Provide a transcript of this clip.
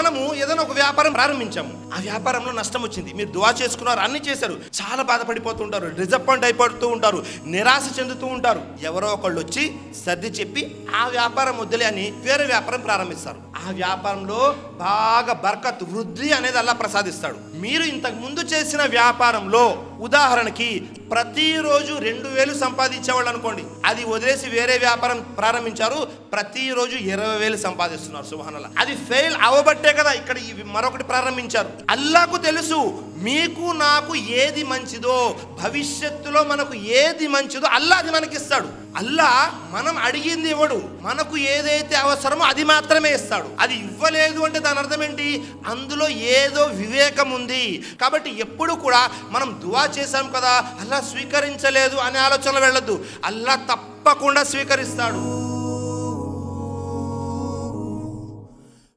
మనము ఏదైనా ఒక వ్యాపారం ప్రారంభించాము. ఆ వ్యాపారంలో నష్టం వచ్చింది. మీరు దువా చేసుకున్నారు అన్ని చేశారు. చాలా బాధపడిపోతూ ఉంటారు డిసప్పాయింట్ అయిపోతూ ఉంటారు నిరాశ చెందుతూ ఉంటారు. ఎవరో ఒకళ్ళు వచ్చి సర్ది చెప్పి ఆ వ్యాపారం వద్దులే అని వేరే వ్యాపారం ప్రారంభిస్తారు. ఆ వ్యాపారంలో బాగా బర్కత్ వృద్ధి అనేది అల్లా ప్రసాదిస్తాడు. మీరు ఇంతకు ముందు చేసిన వ్యాపారంలో ఉదాహరణకి ప్రతిరోజు రెండు వేలు సంపాదించేవాళ్ళు అనుకోండి అది వదిలేసి వేరే వ్యాపారం ప్రారంభించారు ప్రతిరోజు ఇరవై వేలు సంపాదిస్తున్నారు సుభానల్లా. అది ఫెయిల్ అవ్వబట్టే కదా ఇక్కడ ఇవి మరొకటి ప్రారంభించారు. అల్లాకు తెలుసు మీకు నాకు ఏది మంచిదో భవిష్యత్తులో మనకు ఏది మంచిదో అల్లా అది మనకిస్తాడు. అల్లా మనం అడిగింది ఇవ్వడు. మనకు ఏదైతే అవసరమో అది మాత్రమే ఇస్తాడు. అది ఇవ్వలేదు అంటే దాని అర్థం ఏంటి? అందులో ఏదో వివేకం ఉంది. కాబట్టి ఎప్పుడు కూడా మనం దువా చేశాం కదా అల్లా స్వీకరించలేదు అనే ఆలోచన వెళ్ళద్దు. అల్లా తప్పకుండా స్వీకరిస్తాడు.